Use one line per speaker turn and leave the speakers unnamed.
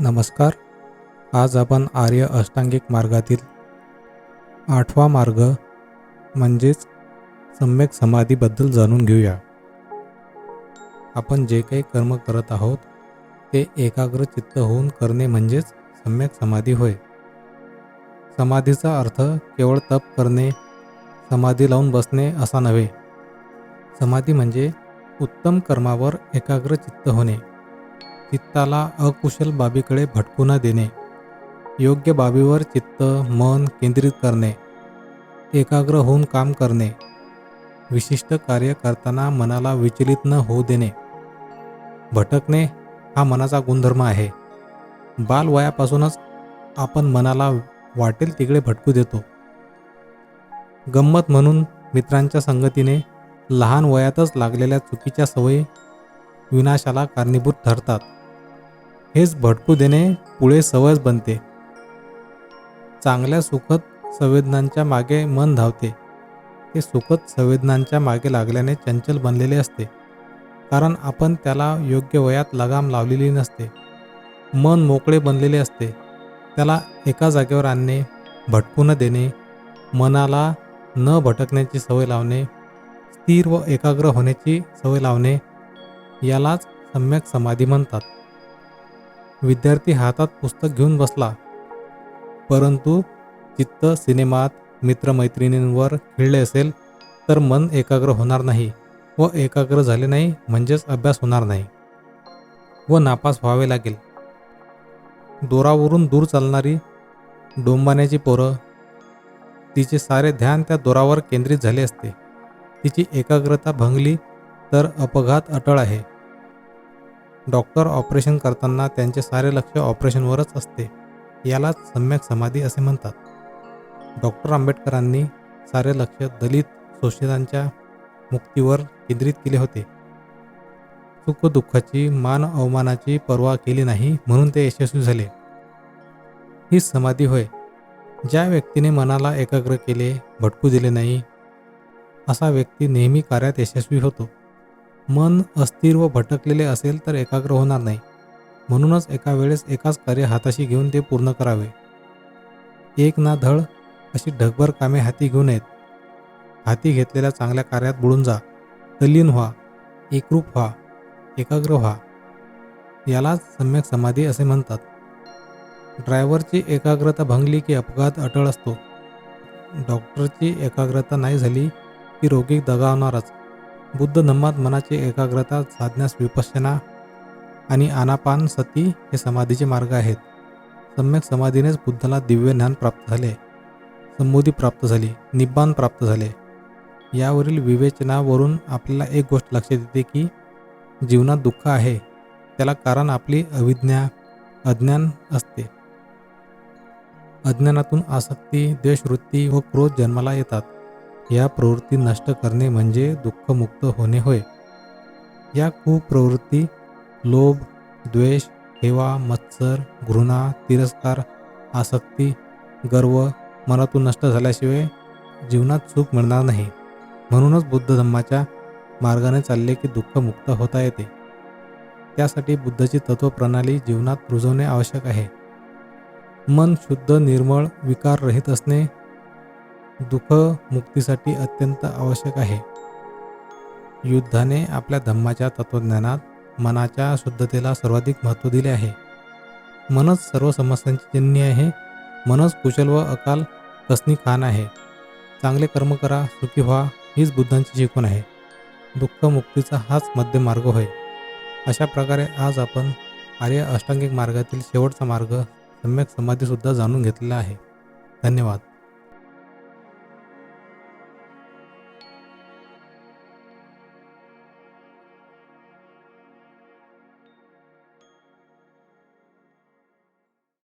नमस्कार. आज आपण आर्य अष्टांगिक मार्गातील आठवा मार्ग म्हणजेच सम्यक समाधीबद्दल जाणून घेऊया. आपण जे काही कर्म करत आहोत ते एकाग्र चित्त होऊन करणे म्हणजेच सम्यक समाधी होय. समाधीचा अर्थ केवळ तप करणे समाधी लावून बसणे असा नव्हे. समाधी म्हणजे उत्तम कर्मावर एकाग्र चित्त होणे. चित्ताला अकुशल बाबीकडे भटकू न देणे. योग्य बाबीवर चित्त मन केंद्रित करणे. एकाग्र होऊन काम करणे. विशिष्ट कार्य करताना मनाला विचलित न होऊ देणे. भटकणे हा मनाचा गुणधर्म आहे. बालवयापासूनच आपण मनाला वाटेल तिकडे भटकू देतो. गंमत म्हणून मित्रांच्या संगतीने लहान वयातच लागलेल्या चुकीच्या सवयी विनाशाला कारणीभूत ठरतात. हेच भटकू देणे पुढे सवयच बनते. चांगल्या सुखद संवेदनांच्या मागे मन धावते. ते सुखद संवेदनांच्या मागे लागल्याने चंचल बनलेले असते. कारण आपण त्याला योग्य वयात लगाम लावलेली नसते. मन मोकळे बनलेले असते. त्याला एका जागेवर आणणे भटकू न देणे मनाला न भटकण्याची सवय लावणे स्थिर व एकाग्र होण्याची सवय लावणे यालाच सम्यक समाधी म्हणतात. विद्यार्थी हातात पुस्तक घेऊन बसला. परंतु चित्त सिनेमात मित्रमैत्रिणींवर खेळले असेल तर मन एकाग्र होणार नाही व एकाग्र झाले नाही म्हणजेच अभ्यास होणार नाही व नापास व्हावे लागेल. दोरावरून दूर चालणारी डोंबाण्याची पोरं तिचे सारे ध्यान त्या दोरावर केंद्रित झाले असते. तिची एकाग्रता भंगली तर अपघात अटळ आहे. डॉक्टर ऑपरेशन करताना त्यांचे सारे लक्ष ऑपरेशनवरच असते. यालाच सम्यक समाधी असे म्हणतात. डॉक्टर आंबेडकरांनी सारे लक्ष दलित शोषितांच्या मुक्तीवर केंद्रित केले होते. सुखदुःखाची मान अवमानाची पर्वा केली नाही म्हणून ते यशस्वी झाले. ही समाधी होय. ज्या व्यक्तीने मनाला एकाग्र केले भटकू दिले नाही असा व्यक्ती नेहमी कार्यात यशस्वी होतो. मन अस्थिर व भटकलेले असेल तर एकाग्र होणार नाही. म्हणूनच एका वेळेस एकाच कार्य हाताशी घेऊन ते पूर्ण करावे. एक ना धड अशी ढगभर कामे हाती घेऊ नयेत हाती घेतलेल्या चांगल्या कार्यात बुडून जा. तल्लीन व्हा एकरूप व्हा एकाग्र व्हा. यालाच सम्यक समाधी असे म्हणतात. ड्रायव्हरची एकाग्रता भंगली की अपघात अटळ असतो. डॉक्टरची एकाग्रता नाही झाली की रोगी दगावणारच. बुद्ध धम्मात मनाची एकाग्रता साधण्यास विपश्यना आणि आनापान सती हे समाधीचे मार्ग आहेत. सम्यक समाधीनेच बुद्धाला दिव्य ज्ञान प्राप्त झाले. संबोधी प्राप्त झाली निब्बान प्राप्त झाले. यावरील विवेचनावरून आपल्याला एक गोष्ट लक्षात येते की जीवनात दुःख आहे. त्याला कारण आपली अविज्ञा अज्ञान असते. अज्ञानातून आसक्ती द्वेषवृत्ती व क्रोध जन्माला येतात. या प्रवृत्ती नष्ट करणे म्हणजे दुःखमुक्त होणे होय. या कुप्रवृत्ती लोभ द्वेष हेवा मत्सर घृणा तिरस्कार आसक्ती गर्व मनातून नष्ट झाल्याशिवाय जीवनात सुख मिळणार नाही. म्हणूनच बुद्ध धम्माच्या मार्गाने चालले की दुःखमुक्त होता येते. त्यासाठी बुद्धाची तत्वप्रणाली जीवनात रुजवणे आवश्यक आहे. मन शुद्ध निर्मळ विकाररहित असणे दुःख मुक्तीसाठी अत्यंत आवश्यक आहे. युद्धाने आपल्या धम्माच्या तत्वज्ञानात मनाच्या शुद्धतेला सर्वाधिक महत्त्व दिले आहे. मनच सर्व समस्यांची जन्य आहे. मनच कुशल व अकाल कसनी खान आहे. चांगले कर्म करा सुखी व्हा हीच बुद्धांची शिकवण आहे. दुःख मुक्तीचा हाच मध्यमार्ग होय. अशा प्रकारे आज आपण आर्य अष्टांगिक मार्गातील शेवटचा मार्ग सम्यक समाधीसुद्धा जाणून घेतलेला आहे. धन्यवाद.